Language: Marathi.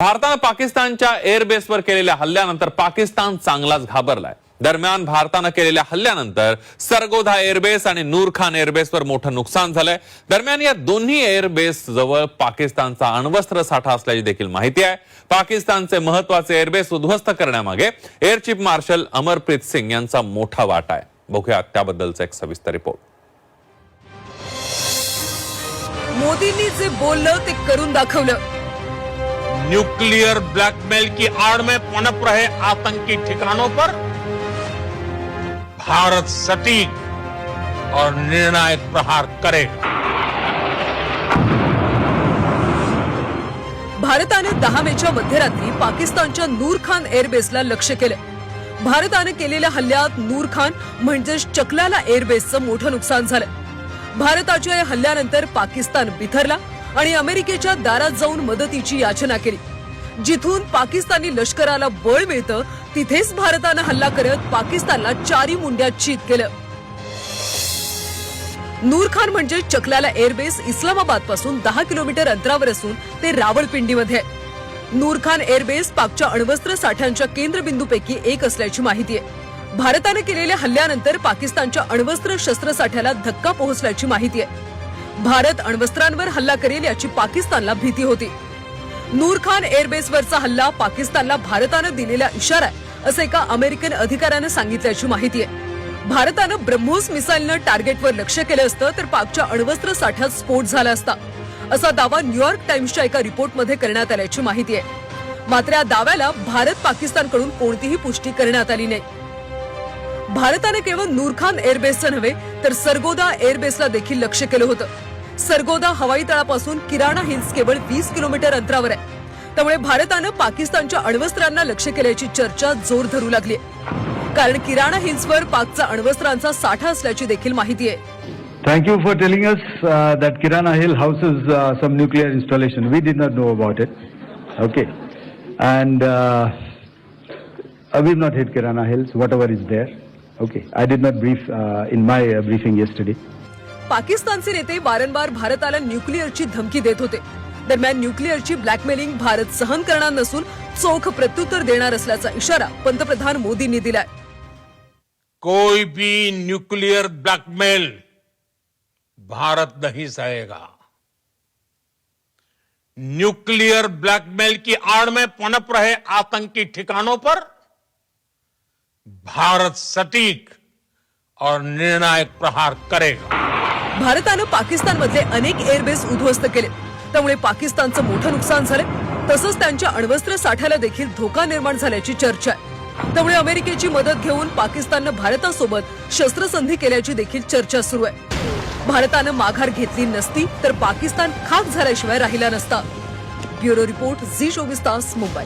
भारतानं पाकिस्तानच्या एअरबेसवर केलेल्या हल्ल्यानंतर पाकिस्तान चांगलाच घाबरलाय. दरम्यान भारतानं केलेल्या हल्ल्यानंतर सरगोधा एअरबेस आणि नूर खान एअरबेसवर मोठं नुकसान झालंय. दरम्यान या दोन्ही एअरबेस जवळ पाकिस्तानचा अण्वस्त्र साठा असल्याची देखील माहिती आहे. पाकिस्तानचे महत्त्वाचे एअरबेस उद्ध्वस्त करण्यामागे air chief marshal Amarpreet Singh यांचा मोठा वाटा आहे. बघूया त्याबद्दलचा एक सविस्तर रिपोर्ट मोदींनी जे बोललं ते करून दाखवलं. न्यूक्लियर ब्लैकमेल की आड़ में पनप रहे आतंकी ठिकानों पर भारत सटीक और निर्णायक प्रहार करेगा भारताने दहा मेच्या मध्यरात्री पाकिस्तानच्या नूर खान एअरबेसला लक्ष केलं. भारताने केलेल्या हल्ल्यात नूर खान म्हणजेच चकलाला एअरबेसचं मोठं नुकसान झालं. भारताच्या या हल्ल्यानंतर पाकिस्तान बिथरला आणि अमेरिकेच्या दारात जाऊन मदतीची याचना केली. जिथून पाकिस्तानी लष्कराला बळ मिळतं तिथेच भारतानं हल्ला करत पाकिस्तानला चारी मुंड्यात चीत केलं. नूर खान म्हणजे चकलाला एअरबेस इस्लामाबादपासून दहा किलोमीटर अंतरावर असून ते रावळपिंडीमध्ये आहे. नूर खान एअरबेस पाकच्या अण्वस्त्र साठ्यांच्या केंद्रबिंदूपैकी एक असल्याची माहिती आहे. भारतानं केलेल्या हल्ल्यानंतर पाकिस्तानच्या अण्वस्त्र शस्त्रसाठ्याला धक्का पोहोचल्याची माहिती आहे. भारत अण्वस्त्रांवर हल्ला करेल याची पाकिस्तानला भीती होती. नूर खान एअरबेसवरचा हल्ला पाकिस्तानला भारतानं दिलेला इशारा आहे असं एका अमेरिकन अधिकाऱ्यानं सांगितल्याची माहिती आहे. भारतानं ब्रह्मोस मिसाईलनं टार्गेटवर लक्ष केलं असतं तर पाकच्या अण्वस्त्र साठ्यात स्फोट झाला असता. असा दावा न्यूयॉर्क टाइम्सच्या एका रिपोर्टमध्ये करण्यात आल्याची माहिती आहे. मात्र या दाव्याला भारत पाकिस्तानकडून कोणतीही पुष्टी करण्यात आली नाही. भारतानं केवळ नूरखान एअरबेसचं नव्हे तर सरगोदा एअरबेसला देखील लक्ष केलं होतं. सरगोदा हवाई तळापासून किराणा हिल्स केवळ वीस किलोमीटर अंतरावर आहे त्यामुळे भारतानं पाकिस्तानच्या अण्वस्त्रांना लक्ष केल्याची चर्चा जोर धरू लागली कारण किराणा हिल्सवर पाकचा अण्वस्त्रांचा साठा असल्याची देखील माहिती आहे Thank you for telling us uh, that Kirana Hill houses uh, some nuclear installation. We did not know about it. Okay. And uh, uh, we've not hit Kirana Hills, whatever is there. Okay. I did not brief uh, in my uh, briefing yesterday. पाकिस्तानचे नेते वारंवार भारताला न्यूक्लिअरची धमकी देत होते. दरम्यान न्यूक्लिअरची ब्लॅकमेलिंग भारत सहन करणार नसून चोख प्रत्युत्तर देणार असल्याचा इशारा पंतप्रधान मोदींनी दिलाय. कोई भी न्यूक्लियर ब्लैकमेल भारत नहीं सहेगा. न्यूक्लियर ब्लैकमेल की आड़ में पनप रहे आतंकी ठिकानों पर भारत सटीक और निर्णायक प्रहार करेगा. भारतानं पाकिस्तानमधले अनेक एअरबेस उद्ध्वस्त केले. त्यामुळे पाकिस्तानचं मोठं नुकसान झालं. तसंच त्यांच्या अण्वस्त्र साठ्याला देखील धोका निर्माण झाल्याची चर्चा आहे. त्यामुळे अमेरिकेची मदत घेऊन पाकिस्ताननं भारतासोबत शस्त्रसंधी केल्याची देखील चर्चा सुरू आहे. भारतानं माघार घेतली नसती तर पाकिस्तान खाक झाल्याशिवाय राहिला नसता. ब्युरो रिपोर्ट झी चोवीस तास मुंबई.